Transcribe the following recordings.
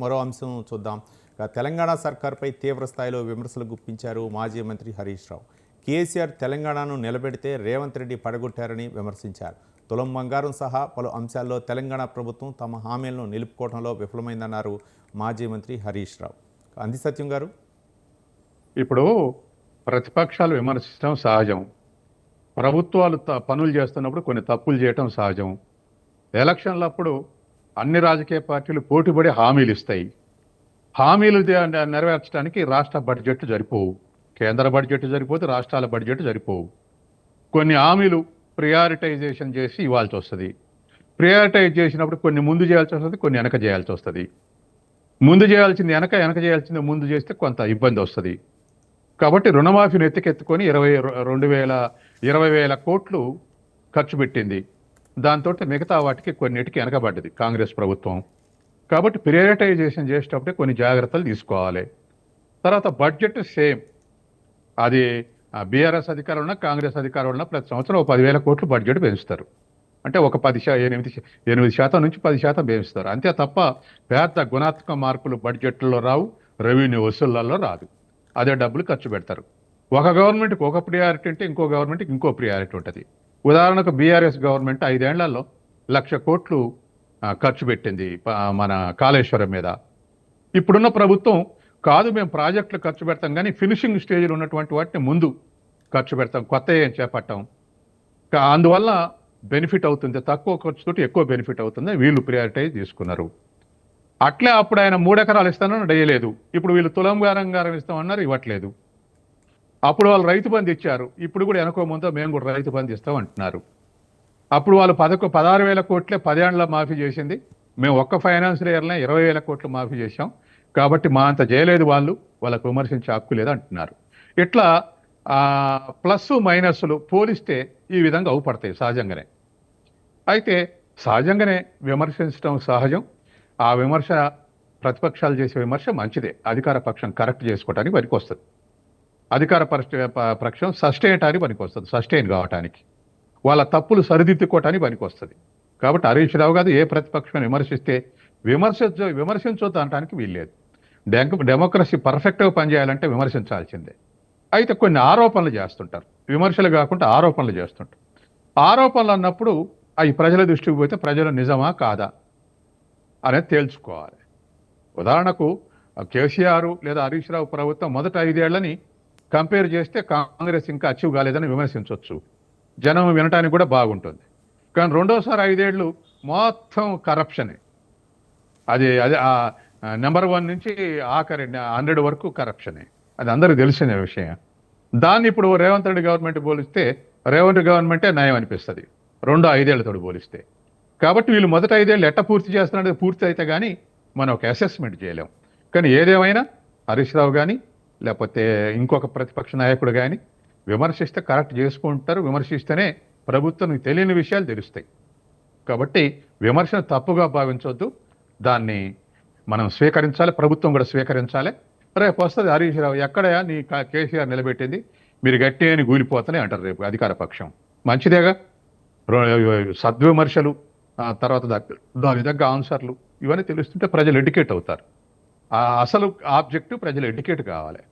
మరో అంశం చూద్దాం. తెలంగాణ సర్కార్పై తీవ్ర స్థాయిలో విమర్శలు గుప్పించారు మాజీ మంత్రి హరీష్ రావు. కేసీఆర్ తెలంగాణను నిలబెడితే రేవంత్ రెడ్డి పడగొట్టారని విమర్శించారు. తులం బంగారం సహా పలు అంశాల్లో తెలంగాణ ప్రభుత్వం తమ హామీలను నిలుపుకోవడంలో విఫలమైందన్నారు మాజీ మంత్రి హరీష్ రావు. అంది సత్యం గారు. ఇప్పుడు ప్రతిపక్షాలు విమర్శించడం సహజం. ప్రభుత్వాలు త- పనులు చేస్తున్నప్పుడు కొన్ని తప్పులు చేయటం సహజం. ఎలక్షన్లప్పుడు అన్ని రాజకీయ పార్టీలు పోటీపడి హామీలు ఇస్తాయి. హామీలు నెరవేర్చడానికి రాష్ట్ర బడ్జెట్ సరిపోవు. కేంద్ర బడ్జెట్ సరిపోతే రాష్ట్రాల బడ్జెట్ సరిపోవు. కొన్ని హామీలు ప్రియారిటైజేషన్ చేసి ఇవ్వాల్సి వస్తుంది. ప్రియారిటైజ్ చేసినప్పుడు కొన్ని ముందు చేయాల్సి వస్తుంది కొన్ని వెనక చేయాల్సి వస్తుంది. ముందు చేయాల్సింది వెనక వెనక చేయాల్సింది ముందు చేస్తే కొంత ఇబ్బంది వస్తుంది. కాబట్టి రుణమాఫీని ఎత్తికెత్తుకొని ఇరవై రెండు వేల ఇరవై వేల కోట్లు ఖర్చు పెట్టింది. దాంతో మిగతా వాటికి కొన్నిటికి వెనకబడ్డది కాంగ్రెస్ ప్రభుత్వం. కాబట్టి ప్రియారిటైజేషన్ చేసేటప్పుడే కొన్ని జాగ్రత్తలు తీసుకోవాలి. తర్వాత బడ్జెట్ సేమ్ అది బీఆర్ఎస్ అధికారం ఉన్న కాంగ్రెస్ అధికారం ఉన్న ప్రతి సంవత్సరం ఒక పదివేల కోట్లు బడ్జెట్ పెంచుతారు. అంటే ఒక పది శా ఎనిమిది ఎనిమిది శాతం నుంచి పది శాతం పెంచుతారు. అంతే తప్ప పెద్ద గుణాత్మక మార్పులు బడ్జెట్లో రావు రెవెన్యూ వసూళ్ళలో రాదు. అదే డబ్బులు ఖర్చు పెడతారు. ఒక గవర్నమెంట్కి ఒక ప్రియారిటీ ఉంటే ఇంకో గవర్నమెంట్కి ఇంకో ప్రియారిటీ ఉంటుంది. ఉదాహరణకు బీఆర్ఎస్ గవర్నమెంట్ ఐదేళ్ళలో లక్ష కోట్లు ఖర్చు పెట్టింది మన కాళేశ్వరం మీద. ఇప్పుడున్న ప్రభుత్వం కాదు మేము ప్రాజెక్టులు ఖర్చు పెడతాం కానీ ఫినిషింగ్ స్టేజ్లో ఉన్నటువంటి వాటిని ముందు ఖర్చు పెడతాం కొత్త ఏం చేపట్టాం. అందువల్ల బెనిఫిట్ అవుతుంది తక్కువ ఖర్చుతోటి ఎక్కువ బెనిఫిట్ అవుతుంది వీళ్ళు ప్రియారిటైజ్ తీసుకున్నారు. అట్లే అప్పుడు ఆయన మూడెకరాలు ఇస్తానని డయ్యలేదు ఇప్పుడు వీళ్ళు తులం గారం ఇస్తామన్నారు ఇవ్వట్లేదు. అప్పుడు వాళ్ళు రైతు బంధు ఇచ్చారు. ఇప్పుడు కూడా వెనకో ముందో మేము కూడా రైతు బంధు ఇస్తాం అంటున్నారు. అప్పుడు వాళ్ళు పదకొ పదహారు వేల కోట్లే పదేళ్ళ మాఫీ చేసింది. మేము ఒక్క ఫైనాన్షియల్ ఇయర్లో ఇరవై వేల కోట్లు మాఫీ చేశాం. కాబట్టి మా అంత చేయలేదు వాళ్ళు. వాళ్ళకు విమర్శించే హక్కు లేదు అంటున్నారు. ఇట్లా ప్లస్ మైనస్లు పోలిస్తే ఈ విధంగా అవుపడతాయి సహజంగానే. అయితే సహజంగానే విమర్శించడం సహజం. ఆ విమర్శ ప్రతిపక్షాలు చేసే విమర్శ మంచిదే. అధికార పక్షం కరెక్ట్ చేసుకోవడానికి పనికి వస్తుంది. అధికార పక్ష- పక్షం సస్టైన్ అవడానికి పనికి వస్తుంది సస్టైన్ కావటానికి. వాళ్ళ తప్పులు సరిదిద్దుకోవటానికి పనికి వస్తుంది కాబట్టి హరీష్ రావు గారు ఏ ప్రతిపక్షం విమర్శిస్తే విమర్శించ విమర్శించొద్దు అనడానికి వీల్లేదు. డెంక డెమోక్రసీ పర్ఫెక్ట్గా పనిచేయాలంటే విమర్శించాల్సిందే. అయితే కొన్ని ఆరోపణలు చేస్తుంటారు. విమర్శలు కాకుండా ఆరోపణలు చేస్తుంటారు. ఆరోపణలు అన్నప్పుడు అవి ప్రజల దృష్టికి పోతే ప్రజలు నిజమా కాదా అనేది తేల్చుకోవాలి. ఉదాహరణకు కేసీఆర్ లేదా హరీష్ రావు ప్రభుత్వం మొదట ఐదేళ్ళని కంపేర్ చేస్తే కాంగ్రెస్ ఇంకా అచీవ్ కాలేదని విమర్శించవచ్చు జనం వినటానికి కూడా బాగుంటుంది. కానీ రెండోసారి ఐదేళ్ళు మొత్తం కరప్షనే అది అది నెంబర్ వన్ నుంచి ఆఖరి హండ్రెడ్ వరకు కరప్షనే అది అందరికీ తెలిసిన విషయం. దాన్ని ఇప్పుడు రేవంత్ రెడ్డి గవర్నమెంట్ పోలిస్తే రేవంత్ గవర్నమెంటే నయం అనిపిస్తుంది. రెండో ఐదేళ్ళతో పోలిస్తే. కాబట్టి వీళ్ళు మొదట ఐదేళ్ళు ఎట్ట పూర్తి చేస్తున్నది పూర్తి అయితే కానీ మనం ఒక అసెస్మెంట్ చేయలేం. కానీ ఏదేమైనా హరీష్ రావు కానీ లేకపోతే ఇంకొక ప్రతిపక్ష నాయకుడు కానీ విమర్శిస్తే కరెక్ట్ చేసుకుంటారు. విమర్శిస్తేనే ప్రభుత్వం తెలియని విషయాలు తెలుస్తాయి. కాబట్టి విమర్శను తప్పుగా భావించవద్దు దాన్ని మనం స్వీకరించాలి. ప్రభుత్వం కూడా స్వీకరించాలి. రేపు వస్తుంది హరీష్ రావు. ఎక్కడ నీ కేసీఆర్ నిలబెట్టింది. మీరు గట్టి అని గూలిపోతూనే అంటారు రేపు అధికార పక్షం. మంచిదేగా? సద్విమర్శలు తర్వాత దాని దగ్గర ఆన్సర్లు ఇవన్నీ తెలుస్తుంటే ప్రజలు ఎడ్యుకేట్ అవుతారు. అసలు ఆబ్జెక్టివ్ ప్రజలు ఎడ్యుకేట్ కావాలి.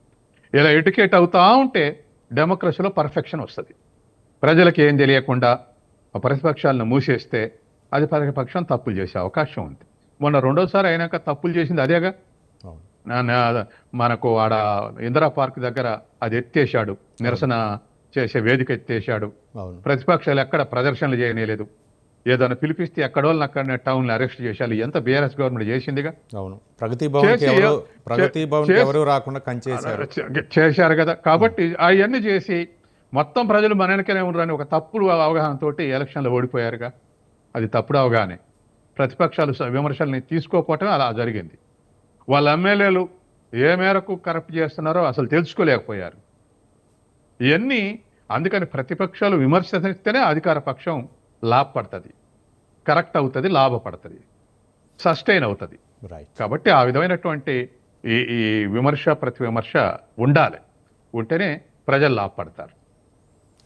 ఇలా ఎడ్యుకేట్ అవుతా ఉంటే డెమోక్రసీలో పర్ఫెక్షన్ వస్తుంది. ప్రజలకు ఏం తెలియకుండా ఆ ప్రతిపక్షాలను మూసేస్తే అది ప్రతిపక్షం తప్పులు చేసే అవకాశం ఉంది. మొన్న రెండోసారి అయినాక తప్పులు చేసింది అదేగా? మనకు ఆడ ఇందిరా పార్క్ దగ్గర అది ఎత్తేసాడు నిరసన చేసే వేదిక ఎత్తేసాడు ప్రతిపక్షాలు ఎక్కడ ప్రదర్శనలు చేయలేదు ఏదైనా పిలిపిస్తే ఎక్కడోళ్ళని అక్కడ టౌన్లో అరెస్ట్ చేశారు ఎంత బీఆర్ఎస్ గవర్నమెంట్ చేసిందిగా? అవును. ప్రగతి ప్రగతి ఎవరు రాకుండా కంచేశారు. చేశారు కదా. కాబట్టి అవన్నీ చేసి మొత్తం ప్రజలు మన వెనకనే ఉన్నారని ఒక తప్పుడు అవగాహనతోటి ఎలక్షన్లో ఓడిపోయారుగా. అది తప్పుడు అవగాహనే. ప్రతిపక్షాలు విమర్శల్ని తీసుకోకపోవటం అలా జరిగింది. వాళ్ళ ఎమ్మెల్యేలు ఏ మేరకు కరప్ట్ చేస్తున్నారో అసలు తెలుసుకోలేకపోయారు. ఇవన్నీ అందుకని ప్రతిపక్షాలు విమర్శిస్తేనే అధికార పక్షం లాభపడుతుంది. కరెక్ట్ అవుతుంది లాభపడుతుంది. సస్టైన్ అవుతుంది. రైట్ కాబట్టి ఆ విధమైనటువంటి ఈ ఈ విమర్శ ప్రతి విమర్శ ఉండాలి. ఉంటేనే ప్రజలు లాభపడతారు.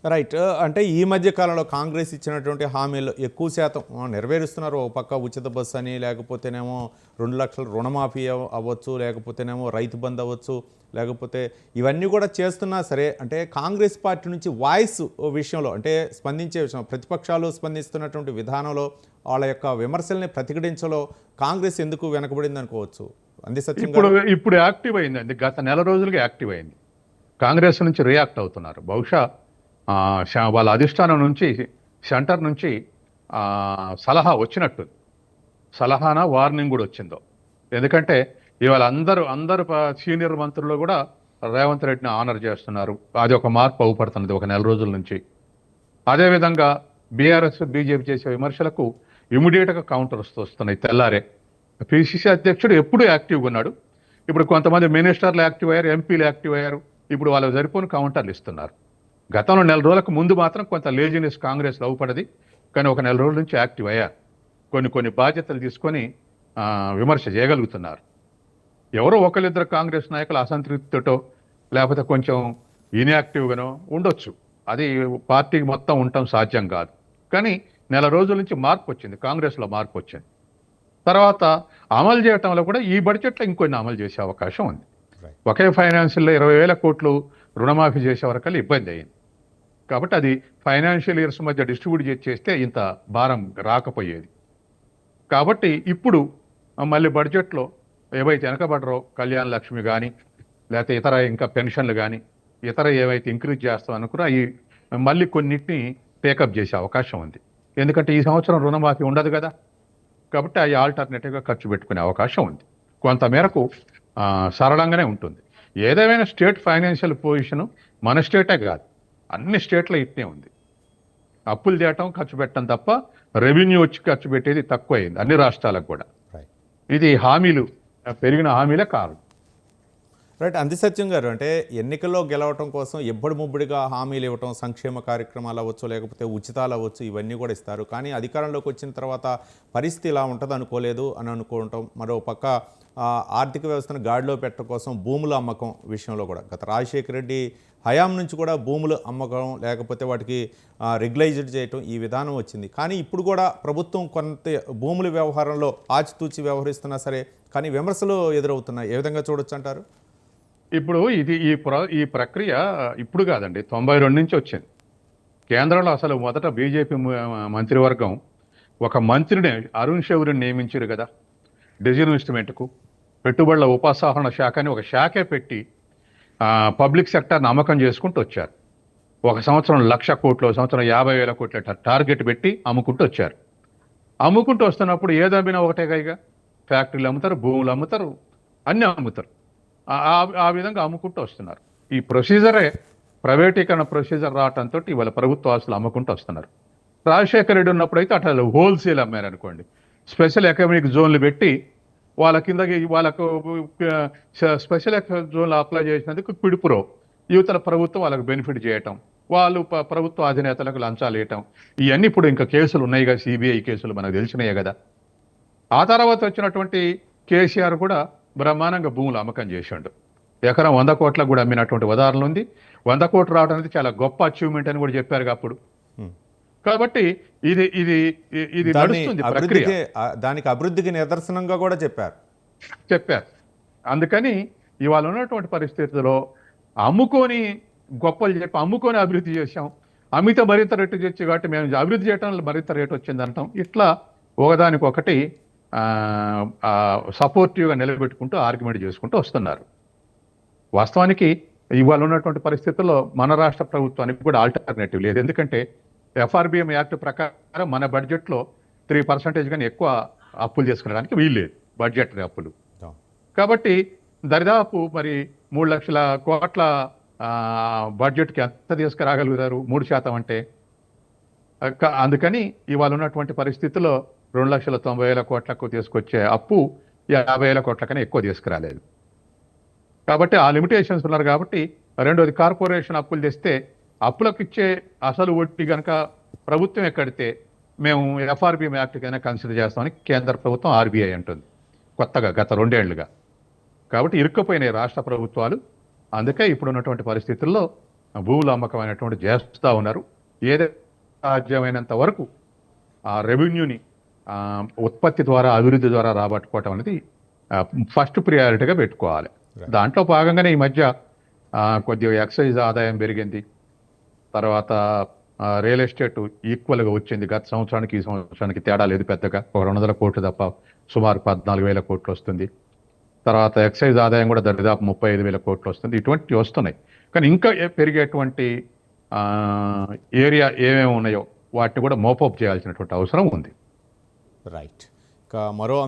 రైట్ అంటే ఈ మధ్య కాలంలో కాంగ్రెస్ ఇచ్చినటువంటి హామీలు ఎక్కువ శాతం నెరవేరుస్తున్నారు. ఒక పక్క ఉచిత బస్సు అని లేకపోతేనేమో రెండు లక్షల రుణమాఫీ అవ- అవ్వచ్చు లేకపోతేనేమో రైతు బంద్ అవ్వచ్చు. లేకపోతే ఇవన్నీ కూడా చేస్తున్నా సరే అంటే కాంగ్రెస్ పార్టీ నుంచి వాయిస్ విషయంలో అంటే స్పందించే విషయం ప్రతిపక్షాలు స్పందిస్తున్నటువంటి విధానంలో వాళ్ళ యొక్క విమర్శల్ని ప్రతిఘటించలో కాంగ్రెస్ ఎందుకు వెనకబడింది అనుకోవచ్చు? అంది సత్యం ఇప్పుడు. ఇప్పుడు యాక్టివ్ అయిందండి. గత నెల రోజులుగా యాక్టివ్ అయింది. కాంగ్రెస్ నుంచి రియాక్ట్ అవుతున్నారు. బహుశా వాళ్ళ అధిష్టానం నుంచి సెంటర్ నుంచి సలహా వచ్చినట్టు సలహానా వార్నింగ్ కూడా వచ్చిందో. ఎందుకంటే ఇవాళ అందరూ అందరు సీనియర్ మంత్రులు కూడా రేవంత్ రెడ్డిని ఆనర్ చేస్తున్నారు. అది ఒక మార్పు అవుపడుతున్నది ఒక నెల రోజుల నుంచి. అదేవిధంగా బీఆర్ఎస్ బీజేపీ చేసే విమర్శలకు ఇమీడియట్గా కౌంటర్స్ వస్తున్నాయి తెల్లారే. పిసిసి అధ్యక్షుడు ఎప్పుడు యాక్టివ్గా ఉన్నాడు. ఇప్పుడు కొంతమంది మినిస్టర్లు యాక్టివ్ అయ్యారు ఎంపీలు యాక్టివ్ అయ్యారు. ఇప్పుడు వాళ్ళకి సరిపోని కౌంటర్లు ఇస్తున్నారు. గతంలో నెల రోజులకు ముందు మాత్రం కొంత లేజినెస్ కాంగ్రెస్ లవ్పడది కానీ ఒక నెల రోజుల నుంచి యాక్టివ్ అయ్యారు. కొన్ని కొన్ని బాధ్యతలు తీసుకొని విమర్శ చేయగలుగుతున్నారు. ఎవరో ఒకరిద్దరు కాంగ్రెస్ నాయకులు అసంతృప్తితో లేకపోతే కొంచెం ఇన్యాక్టివ్గానో ఉండొచ్చు. అది పార్టీకి మొత్తం ఉండటం సాధ్యం కాదు. కానీ నెల రోజుల నుంచి మార్పు వచ్చింది. కాంగ్రెస్లో మార్పు వచ్చింది. తర్వాత అమలు చేయటంలో కూడా ఈ బడ్జెట్లో ఇంకొన్ని అమలు చేసే అవకాశం ఉంది. ఒకే ఫైనాన్షియల్లో ఇరవై వేల కోట్లు రుణమాఫీ చేసే వరకు ఇబ్బంది అయింది. కాబట్టి అది ఫైనాన్షియల్ ఇయర్స్ మధ్య డిస్ట్రిబ్యూట్ చేసి చేస్తే ఇంత భారం రాకపోయేది. కాబట్టి ఇప్పుడు మళ్ళీ బడ్జెట్లో ఏవైతే వెనకబడరో కళ్యాణ లక్ష్మి కానీ లేకపోతే ఇతర ఇంకా పెన్షన్లు కానీ ఇతర ఏవైతే ఇంక్రీజ్ చేస్తాం అనుకున్నా ఈ మళ్ళీ కొన్నిటిని టేకప్ చేసే అవకాశం ఉంది. ఎందుకంటే ఈ సంవత్సరం రుణమాఫీ ఉండదు కదా. కాబట్టి అవి ఆల్టర్నేటివ్గా ఖర్చు పెట్టుకునే అవకాశం ఉంది. కొంత మేరకు ఆ, సరళంగానే ఉంటుంది. ఏదేమైనా స్టేట్ ఫైనాన్షియల్ పొజిషన్ మన స్టేటే కాదు. అన్ని స్టేట్లో ఇట్నే ఉంది. అప్పులు చేయటం ఖర్చు పెట్టడం తప్ప రెవెన్యూ వచ్చి ఖర్చు పెట్టేది తక్కువ అయింది అన్ని రాష్ట్రాలకు కూడా. ఇది హామీలు. పెరిగిన హామీలే కారణం. రైట్ అంది సత్యం గారు అంటే ఎన్నికల్లో గెలవటం కోసం ఎబ్బడి ముబ్బడిగా హామీలు ఇవ్వటం సంక్షేమ కార్యక్రమాలు అవ్వచ్చు లేకపోతే ఉచితాలు అవ్వచ్చు ఇవన్నీ కూడా ఇస్తారు. కానీ అధికారంలోకి వచ్చిన తర్వాత పరిస్థితి ఇలా ఉంటుంది అనుకోలేదు అని అనుకోవటం మరో పక్క ఆర్థిక వ్యవస్థను గాడిలో పెట్టడం కోసం భూముల అమ్మకం విషయంలో కూడా. గత రాజశేఖర రెడ్డి హయాం నుంచి కూడా భూములు అమ్మకం లేకపోతే వాటికి రెగ్యులైజ్డ్ చేయటం ఈ విధానం వచ్చింది. కానీ ఇప్పుడు కూడా ప్రభుత్వం కొంత భూముల వ్యవహారంలో ఆచితూచి వ్యవహరిస్తున్నా సరే కానీ విమర్శలు ఎదురవుతున్నాయి. ఏ విధంగా చూడొచ్చు అంటారు? ఇప్పుడు ఇది ఈ ప్ర ఈ ప్రక్రియ ఇప్పుడు కాదండి తొంభై రెండు నుంచి వచ్చింది. కేంద్రంలో అసలు మొదట బీజేపీ మంత్రివర్గం ఒక మంత్రిని అరుణ్ షౌరిని నియమించారు కదా డిజిన్వెస్ట్మెంట్కు పెట్టుబడుల ఉపసంహరణ శాఖ అని ఒక శాఖే పెట్టి పబ్లిక్ సెక్టర్ నమ్మకం చేసుకుంటూ వచ్చారు. ఒక సంవత్సరం లక్ష కోట్లు సంవత్సరం యాభై వేల కోట్ల టార్గెట్ పెట్టి అమ్ముకుంటూ వచ్చారు. అమ్ముకుంటూ వస్తున్నప్పుడు ఏదమ్మినా ఒకటే కైగా? ఫ్యాక్టరీలు అమ్ముతారు భూములు అమ్ముతారు అన్నీ అమ్ముతారు. ఆ- ఆ- విధంగా అమ్ముకుంటూ వస్తున్నారు. ఈ ప్రొసీజరే ప్రైవేటీకరణ ప్రొసీజర్ రావటంతో ఇవాళ ప్రభుత్వ ఆస్తులు అమ్ముకుంటూ వస్తున్నారు. రాజశేఖర రెడ్డి ఉన్నప్పుడు అయితే అట్లా హోల్సేల్ అమ్మారు అనుకోండి స్పెషల్ ఎకనామిక్ జోన్లు పెట్టి వాళ్ళ కిందకి వాళ్ళకు స్పెషల్ ఎకనామిక్ జోన్లు అప్లై చేసినందుకు పిడుపురో యువతల ప్రభుత్వం వాళ్ళకు బెనిఫిట్ చేయటం వాళ్ళు ప్రభుత్వ అధినేతలకు లంచాలు వేయటం ఇవన్నీ ఇప్పుడు ఇంకా కేసులు ఉన్నాయి కదా సిబిఐ కేసులు మనకు తెలిసినాయే కదా. ఆ తర్వాత వచ్చినటువంటి కేసీఆర్ కూడా బ్రహ్మాండంగా భూములు అమ్మకం చేసిండు. ఎకరం వంద కోట్లకు కూడా అమ్మినటువంటి ఉదాహరణ ఉంది. వంద కోట్లు రావడం అనేది చాలా గొప్ప అచీవ్మెంట్ అని కూడా చెప్పారు అప్పుడు. కాబట్టి ఇది ఇది ఇది నడుస్తుంది ప్రక్రియ. దానికి అభివృద్ధికి నిదర్శనంగా కూడా చెప్పారు. చెప్పారు. అందుకని ఇవాళ ఉన్నటువంటి పరిస్థితుల్లో అమ్ముకొని గొప్పలు చెప్పి అమ్ముకొని అభివృద్ధి చేశాం. అమిత మరింత రేటు తెచ్చి కాబట్టి మేము అభివృద్ధి చేయడంలో మరింత రేటు వచ్చింది అంటాం ఇట్లా ఒకదానికొకటి సపోర్టివ్గా నిలబెట్టుకుంటూ ఆర్గ్యుమెంట్ చేసుకుంటూ వస్తున్నారు. వాస్తవానికి ఇవాళ ఉన్నటువంటి పరిస్థితుల్లో మన రాష్ట్ర ప్రభుత్వానికి కూడా ఆల్టర్నేటివ్ లేదు. ఎందుకంటే ఎఫ్ఆర్బిఎం యాక్ట్ ప్రకారం మన బడ్జెట్లో త్రీ పర్సెంటేజ్ కానీ ఎక్కువ అప్పులు చేసుకునడానికి వీల్లేదు. బడ్జెట్ అప్పులు. కాబట్టి దరిదాపు మరి మూడు లక్షల కోట్ల బడ్జెట్కి ఎంత తీసుకురాగలుగుతారు? మూడు శాతం అంటే? అందుకని ఇవాళ ఉన్నటువంటి పరిస్థితుల్లో రెండు లక్షల తొంభై వేల కోట్లకు తీసుకొచ్చే అప్పు యాభై వేల కోట్ల కన్నా ఎక్కువ తీసుకురాలేదు. కాబట్టి ఆ లిమిటేషన్స్ ఉన్నారు కాబట్టి రెండోది కార్పొరేషన్ అప్పులు తెస్తే అప్పులకు ఇచ్చే అసలు వడ్డీ కనుక ప్రభుత్వం ఎక్కడితే మేము ఎఫ్ఆర్బిఎం యాక్ట్ కైనా కన్సిడర్ చేస్తామని కేంద్ర ప్రభుత్వం ఆర్బీఐ అంటుంది. కొత్తగా గత రెండేళ్ళుగా. కాబట్టి ఇరుక్కుపోయినాయి రాష్ట్ర ప్రభుత్వాలు. అందుకే ఇప్పుడు ఉన్నటువంటి పరిస్థితుల్లో భూములు అమ్మకం అనేటువంటి చేస్తూ ఉన్నారు. ఏదైతే సాధ్యమైనంత వరకు ఆ రెవెన్యూని ఉత్పత్తి ద్వారా అభివృద్ధి ద్వారా రాబట్టుకోవటం అనేది ఫస్ట్ ప్రియారిటీగా పెట్టుకోవాలి. దాంట్లో భాగంగానే ఈ మధ్య కొద్దిగా ఎక్సైజ్ ఆదాయం పెరిగింది. తర్వాత రియల్ ఎస్టేట్ ఈక్వల్గా వచ్చింది. గత సంవత్సరానికి ఈ సంవత్సరానికి తేడా లేదు పెద్దగా. ఒక రెండు వందల కోట్లు తప్ప సుమారు పద్నాలుగు వేల కోట్లు వస్తుంది. తర్వాత ఎక్సైజ్ ఆదాయం కూడా దరిదాపు ముప్పై ఐదు వేల కోట్లు వస్తుంది. ఇటువంటివి వస్తున్నాయి. కానీ ఇంకా పెరిగేటువంటి ఏరియా ఏమేమి ఉన్నాయో వాటిని కూడా మోపప్ చేయాల్సినటువంటి అవసరం ఉంది. రైట్ ఇక మరో